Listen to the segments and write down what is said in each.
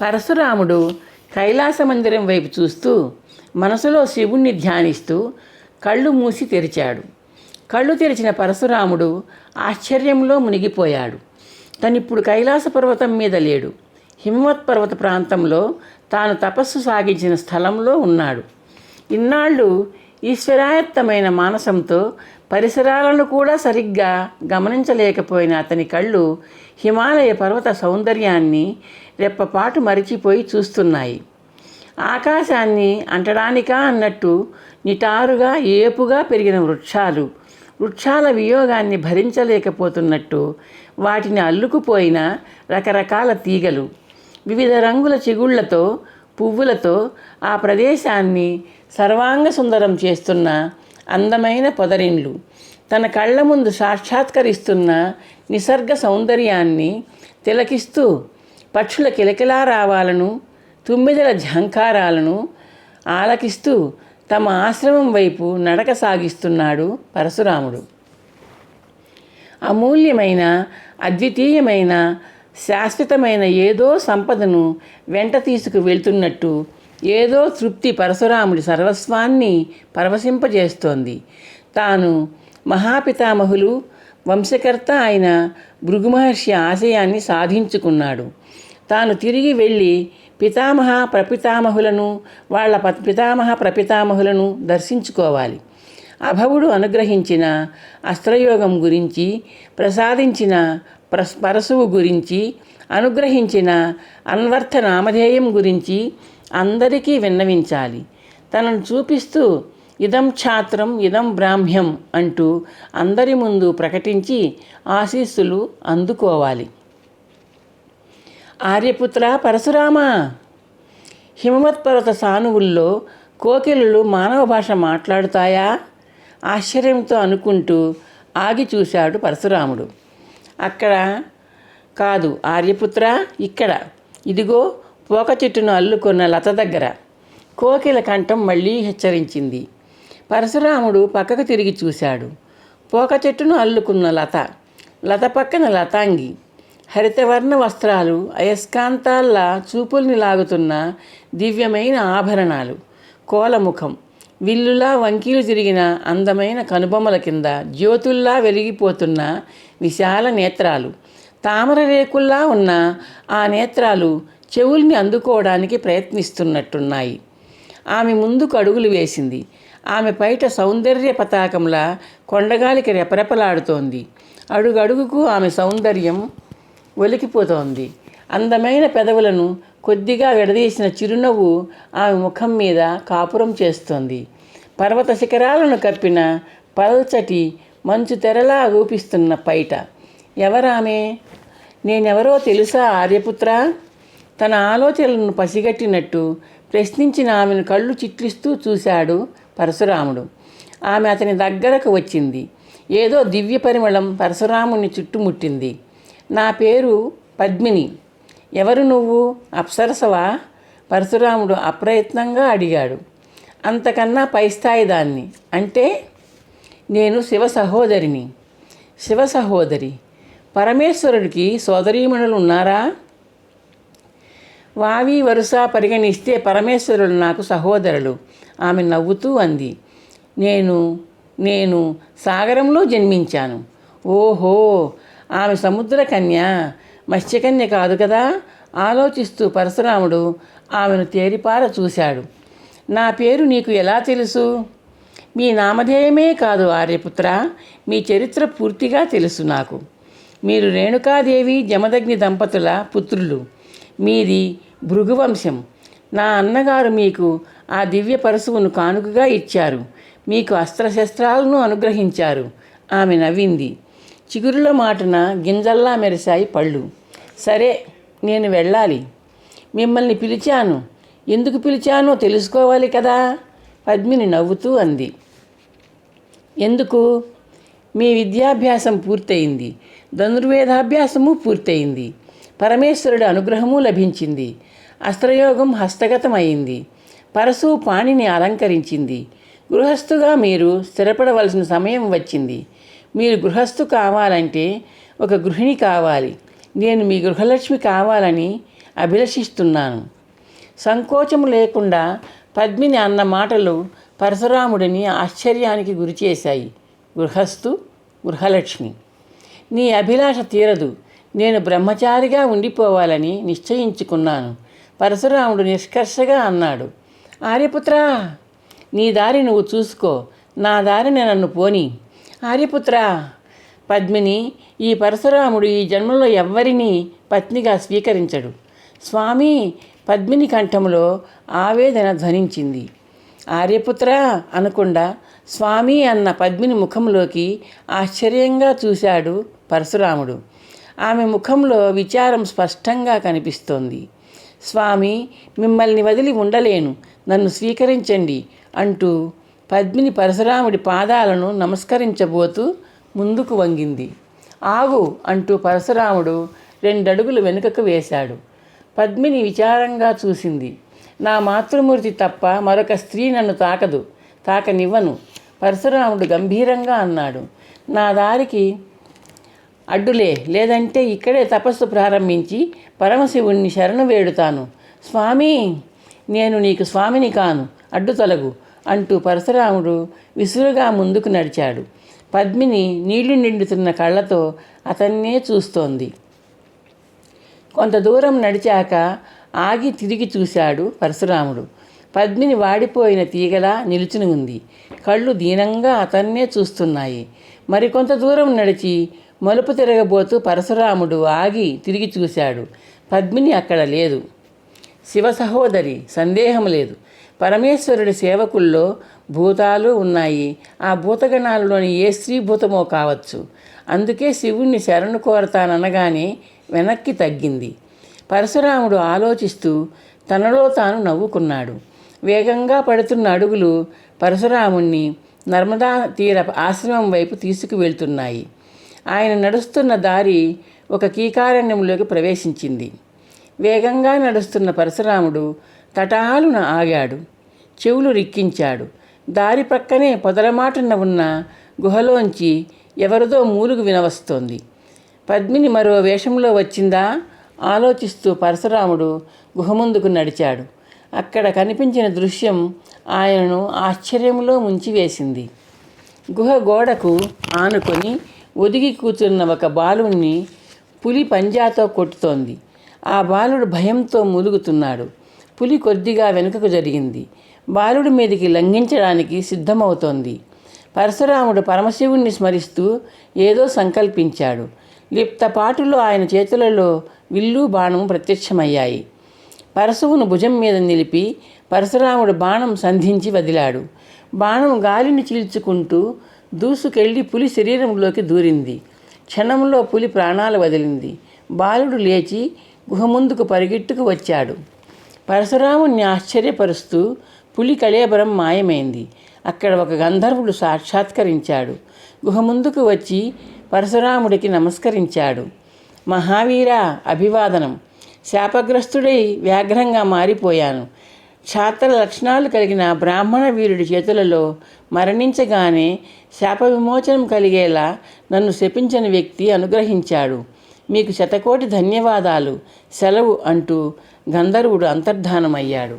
పరశురాముడు కైలాస మందిరం వైపు చూస్తూ మనసులో శివుణ్ణి ధ్యానిస్తూ కళ్ళు మూసి తెరిచాడు. కళ్ళు తెరిచిన పరశురాముడు ఆశ్చర్యంలో మునిగిపోయాడు. తనిప్పుడు కైలాస పర్వతం మీద లేడు. హిమవత్ పర్వత ప్రాంతంలో తాను తపస్సు సాగించిన స్థలంలో ఉన్నాడు. ఇన్నాళ్ళు ఈశ్వరాయత్తమైన మానసంతో పరిసరాలను కూడా సరిగ్గా గమనించలేకపోయిన అతని కళ్ళు హిమాలయ పర్వత సౌందర్యాన్ని రెప్పపాటు మరిచిపోయి చూస్తున్నాయి. ఆకాశాన్ని అంటడానికా అన్నట్టు నిటారుగా ఏపుగా పెరిగిన వృక్షాలు వృక్షాల వియోగాన్ని భరించలేకపోతున్నట్టు వాటిని అల్లుకుపోయిన రకరకాల తీగలు వివిధ రంగుల చిగుళ్ళతో పువ్వులతో ఆ ప్రదేశాన్ని సర్వాంగ సుందరం చేస్తున్న అందమైన పొదరిండ్లు తన కళ్ళ ముందు సాక్షాత్కరిస్తున్న నిసర్గ సౌందర్యాన్ని తిలకిస్తూ పక్షుల కిలకిలా రావాలను తుమ్మిదల ఝంకారాలను ఆలకిస్తూ తమ ఆశ్రమం వైపు నడక సాగిస్తున్నాడు పరశురాముడు. అమూల్యమైన అద్వితీయమైన శాశ్వతమైన ఏదో సంపదను వెంట తీసుకు వెళ్తున్నట్టు ఏదో తృప్తి పరశురాముడి సర్వస్వాన్ని పరవశింపజేస్తోంది. తాను మహాపితామహులు వంశకర్త అయిన భృగుమహర్షి ఆశయాన్ని సాధించుకున్నాడు. తాను తిరిగి వెళ్ళి పితామహ ప్రపితామహులను వాళ్ళ ప- పితామహ ప్రపితామహులను దర్శించుకోవాలి. అభవుడు అనుగ్రహించిన అస్త్రయోగం గురించి ప్రసాదించిన ప్రస్ పరశువు గురించి అనుగ్రహించిన అన్వర్థ నామధేయం గురించి అందరికీ విన్నవించాలి. తనను చూపిస్తూ ఇదం ఛాత్రం ఇదం బ్రాహ్మ్యం అంటూ అందరి ముందు ప్రకటించి ఆశీస్సులు అందుకోవాలి. ఆర్యపుత్ర పరశురామ! హిమవత్పర్వత సానువుల్లో కోకిలలు మానవ భాష మాట్లాడుతాయా? ఆశ్చర్యంతో అనుకుంటూ ఆగి చూశాడు పరశురాముడు. అక్కడ కాదు ఆర్యపుత్ర ఇక్కడ. ఇదిగో పోక చెట్టును అల్లుకున్న లత దగ్గర. కోకిల కంఠం మళ్ళీ హెచ్చరించింది. పరశురాముడు పక్కకు తిరిగి చూశాడు. పోక చెట్టును అల్లుకున్న లత. లత పక్కన లతాంగి. హరితవర్ణ వస్త్రాలు అయస్కాంతాల్లా చూపుల్ని లాగుతున్న దివ్యమైన ఆభరణాలు. కోలముఖం. విల్లులా వంకీలు తిరిగిన అందమైన కనుబొమ్మల కింద జ్యోతుల్లా వెలిగిపోతున్న విశాల నేత్రాలు. తామర రేకుల్లా ఉన్న ఆ నేత్రాలు చెవుల్ని అందుకోవడానికి ప్రయత్నిస్తున్నట్టున్నాయి. ఆమె ముందుకు అడుగులు వేసింది. ఆమె పైట సౌందర్య పతాకంలా కొండగాలికి రెపరెపలాడుతోంది. అడుగడుగుకు ఆమె సౌందర్యం ఒలికిపోతోంది. అందమైన పెదవులను కొద్దిగా విడదీసిన చిరునవ్వు ఆమె ముఖం మీద కాపురం చేస్తోంది. పర్వత శిఖరాలను కప్పిన పల్చటి మంచు తెరలా ఊపిస్తున్న పైట. ఎవరామె? నేనెవరో తెలుసా ఆర్యపుత్ర? తన ఆలోచనలను పసిగట్టినట్టు ప్రశ్నించిన ఆమెను కళ్ళు చిట్లిస్తూ చూశాడు పరశురాముడు. ఆమె అతని దగ్గరకు వచ్చింది. ఏదో దివ్య పరిమళం పరశురాముని చుట్టుముట్టింది. నా పేరు పద్మిని. ఎవరు నువ్వు? అప్సరసవా? పరశురాముడు అప్రయత్నంగా అడిగాడు. అంతకన్నా పై స్థాయి దాన్ని. అంటే నేను శివ సహోదరిని. శివ సహోదరి. పరమేశ్వరుడికి సోదరీమణులు ఉన్నారా? వావి వరుస పరిగణిస్తే పరమేశ్వరుడు నాకు సహోదరులు. ఆమె నవ్వుతూ అంది. నేను నేను సాగరంలో జన్మించాను. ఓహో! ఆమె సముద్ర కన్య మత్స్యకన్య కాదు కదా? ఆలోచిస్తూ పరశురాముడు ఆమెను తేరిపార చూశాడు. నా పేరు నీకు ఎలా తెలుసు? మీ నామధేయమే కాదు ఆర్యపుత్ర మీ చరిత్ర పూర్తిగా తెలుసు నాకు. మీరు రేణుకాదేవి జమదగ్ని దంపతుల పుత్రులు. మీది భృగువంశం. నా అన్నగారు మీకు ఆ దివ్య పరశువును కానుకగా ఇచ్చారు. మీకు అస్త్రశస్త్రాలను అనుగ్రహించారు. ఆమె నవ్వింది. చిగురుల మాటన గింజల్లా మెరిశాయి పళ్ళు. సరే నేను వెళ్ళాలి. మిమ్మల్ని పిలిచాను. ఎందుకు పిలిచానో తెలుసుకోవాలి కదా? పద్మిని నవ్వుతూ అంది. ఎందుకు? మీ విద్యాభ్యాసం పూర్తయింది. ధనుర్వేదాభ్యాసము పూర్తయింది. పరమేశ్వరుడి అనుగ్రహము లభించింది. అస్త్రయోగం హస్తగతమైంది. పరశు పాణిని అలంకరించింది. గృహస్థుగా మీరు స్థిరపడవలసిన సమయం వచ్చింది. మీరు గృహస్థు కావాలంటే ఒక గృహిణి కావాలి. నేను మీ గృహలక్ష్మి కావాలని అభిలషిస్తున్నాను. సంకోచము లేకుండా పద్మిని అన్న మాటలు పరశురాముడిని ఆశ్చర్యానికి గురిచేశాయి గృహస్థు గృహలక్ష్మి నీ అభిలాష తీరదు. నేను బ్రహ్మచారిగా ఉండిపోవాలని నిశ్చయించుకున్నాను. పరశురాముడు నిష్కర్షగా అన్నాడు. ఆర్యపుత్ర నీ దారి నువ్వు చూసుకో. నా దారిని నన్ను పోని. ఆర్యపుత్ర పద్మిని ఈ పరశురాముడు ఈ జన్మలో ఎవ్వరినీ పత్నిగా స్వీకరించడు. స్వామి పద్మిని కంఠంలో ఆవేదన ధ్వనించింది. ఆర్యపుత్ర అనకుండా స్వామి అన్న పద్మిని ముఖంలోకి ఆశ్చర్యంగా చూశాడు పరశురాముడు. ఆమె ముఖంలో విచారం స్పష్టంగా కనిపిస్తోంది. స్వామి మిమ్మల్ని వదిలి ఉండలేను నన్ను స్వీకరించండి అంటూ పద్మిని పరశురాముడి పాదాలను నమస్కరించబోతూ ముందుకు వంగింది. ఆగు అంటూ పరశురాముడు రెండడుగులు వెనుకకు వేశాడు. పద్మిని విచారంగా చూసింది. నా మాతృమూర్తి తప్ప మరొక స్త్రీ నన్ను తాకదు తాకనివ్వను పరశురాముడు గంభీరంగా అన్నాడు. నా దారికి అడ్డులే లేదంటే ఇక్కడే తపస్సు ప్రారంభించి పరమశివుణ్ణి శరణు వేడుతాను. స్వామి నేను నీకు స్వామిని కాను అడ్డు తొలగు అంటూ పరశురాముడు విసురుగా ముందుకు నడిచాడు. పద్మిని నీళ్ళు నిండుతున్న కళ్ళతో అతన్నే చూస్తోంది. కొంత దూరం నడిచాక ఆగి తిరిగి చూశాడు పరశురాముడు. పద్మిని వాడిపోయిన తీగలా నిలుచుని ఉంది. కళ్ళు దీనంగా అతన్నే చూస్తున్నాయి. మరికొంత దూరం నడిచి మలుపు తిరగబోతూ పరశురాముడు ఆగి తిరిగి చూశాడు. పద్మిని అక్కడ లేదు. శివ సహోదరి సందేహం లేదు. పరమేశ్వరుడి సేవకుల్లో భూతాలు ఉన్నాయి. ఆ భూతగణాలలోని ఏ స్త్రీ భూతమో కావచ్చు. అందుకే శివుణ్ణి శరణు కోరతాననగానే వెనక్కి తగ్గింది. పరశురాముడు ఆలోచిస్తూ తనలో తాను నవ్వుకున్నాడు. వేగంగా పడుతున్న అడుగులు పరశురాముణ్ణి నర్మదా తీర ఆశ్రమం వైపు తీసుకువెళ్తున్నాయి. ఆయన నడుస్తున్న దారి ఒక కీకారణ్యంలోకి ప్రవేశించింది. వేగంగా నడుస్తున్న పరశురాముడు తటాలున ఆగాడు. చెవులు రిక్కించాడు. దారి ప్రక్కనే పొదలమాటన ఉన్న గుహలోంచి ఎవరిదో మూలుగు వినవస్తోంది. పద్మిని మరో వేషంలో వచ్చిందా? ఆలోచిస్తూ పరశురాముడు గుహ ముందుకు నడిచాడు. అక్కడ కనిపించిన దృశ్యం ఆయనను ఆశ్చర్యంలో ముంచివేసింది. గుహ గోడకు ఆనుకొని ఒదిగి కూర్చున్న ఒక బాలుణ్ణి పులి పంజాతో కొట్టుతోంది. ఆ బాలుడు భయంతో ములుగుతున్నాడు. పులి కొద్దిగా వెనుకకు జరిగింది. బాలుడి మీదకి లంఘించడానికి సిద్ధమవుతోంది. పరశురాముడు పరమశివుణ్ణి స్మరిస్తూ ఏదో సంకల్పించాడు. లిప్తపాటులో ఆయన చేతులలో విల్లు బాణం ప్రత్యక్షమయ్యాయి. పరశువును భుజం మీద నిలిపి పరశురాముడు బాణం సంధించి వదిలాడు. బాణం గాలిని చీల్చుకుంటూ దూసుకెళ్ళి పులి శరీరంలోకి దూరింది. క్షణంలో పులి ప్రాణాలు వదిలింది. బాలుడు లేచి గుహ ముందుకు పరిగెట్టుకు వచ్చాడు. పరశురాముణ్ణి ఆశ్చర్యపరుస్తూ పులి కళేబరం మాయమైంది. అక్కడ ఒక గంధర్వుడు సాక్షాత్కరించాడు. గుహ ముందుకు వచ్చి పరశురాముడికి నమస్కరించాడు. మహావీర అభివాదనం. శాపగ్రస్తుడై వ్యాఘ్రంగా మారిపోయాను. క్షాత్ర లక్షణాలు కలిగిన బ్రాహ్మణ వీరుడి చేతులలో మరణించగానే శాప విమోచనం కలిగేలా నన్ను శపించిన వ్యక్తి అనుగ్రహించాడు. మీకు శతకోటి ధన్యవాదాలు. సెలవు అంటూ గంధర్వుడు అంతర్ధానమయ్యాడు.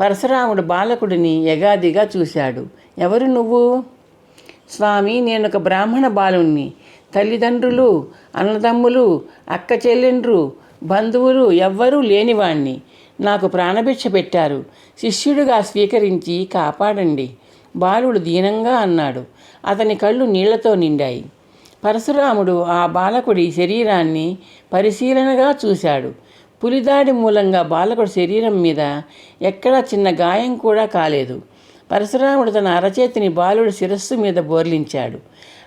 పరశురాముడు బాలకుడిని యగాదిగా చూశాడు. ఎవరు నువ్వు? స్వామి నేను ఒక బ్రాహ్మణ బాలుణ్ణి. తల్లిదండ్రులు అన్నదమ్ములు అక్క చెల్లెండ్రు బంధువులు ఎవ్వరూ లేనివాణ్ణి. నాకు ప్రాణభిక్ష పెట్టారు. శిష్యుడిగా స్వీకరించి కాపాడండి. బాలుడు దీనంగా అన్నాడు. అతని కళ్ళు నీళ్ళతో నిండాయి. పరశురాముడు ఆ బాలకుడి శరీరాన్ని పరిశీలనగా చూశాడు. పులిదాడి మూలంగా బాలకుడి శరీరం మీద ఎక్కడా చిన్న గాయం కూడా కాలేదు. పరశురాముడు తన అరచేతిని బాలుడి శిరస్సు మీద బోర్లించాడు.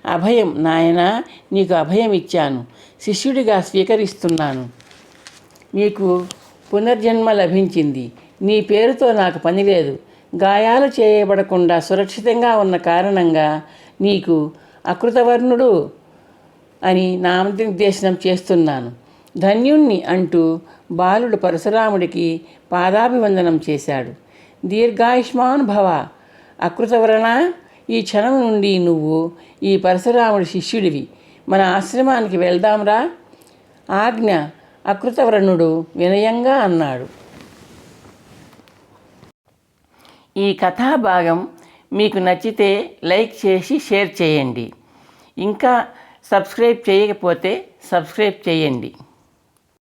అభయం నాయనా నీకు అభయం ఇచ్చాను. శిష్యుడిగా స్వీకరిస్తున్నాను. నీకు పునర్జన్మ లభించింది. నీ పేరుతో నాకు పని లేదు. గాయాలు చేయబడకుండా సురక్షితంగా ఉన్న కారణంగా నీకు అకృతవర్ణుడు. అని నామనిర్దేశనం చేస్తున్నాను. ధన్యుణ్ణి అంటూ బాలుడు పరశురాముడికి పాదాభివందనం చేశాడు. దీర్ఘాయుష్మాన్ భవ ఈ క్షణం నుండి నువ్వు ఈ పరశురాముడి శిష్యుడివి. మన ఆశ్రమానికి వెళ్దాంరా? ఆజ్ఞ అకృతవ్రణుడు వినయంగా అన్నాడు. ఈ కథాభాగం మీకు నచ్చితే లైక్ చేసి షేర్ చేయండి. ఇంకా సబ్స్క్రైబ్ చేయకపోతే సబ్స్క్రైబ్ చేయండి.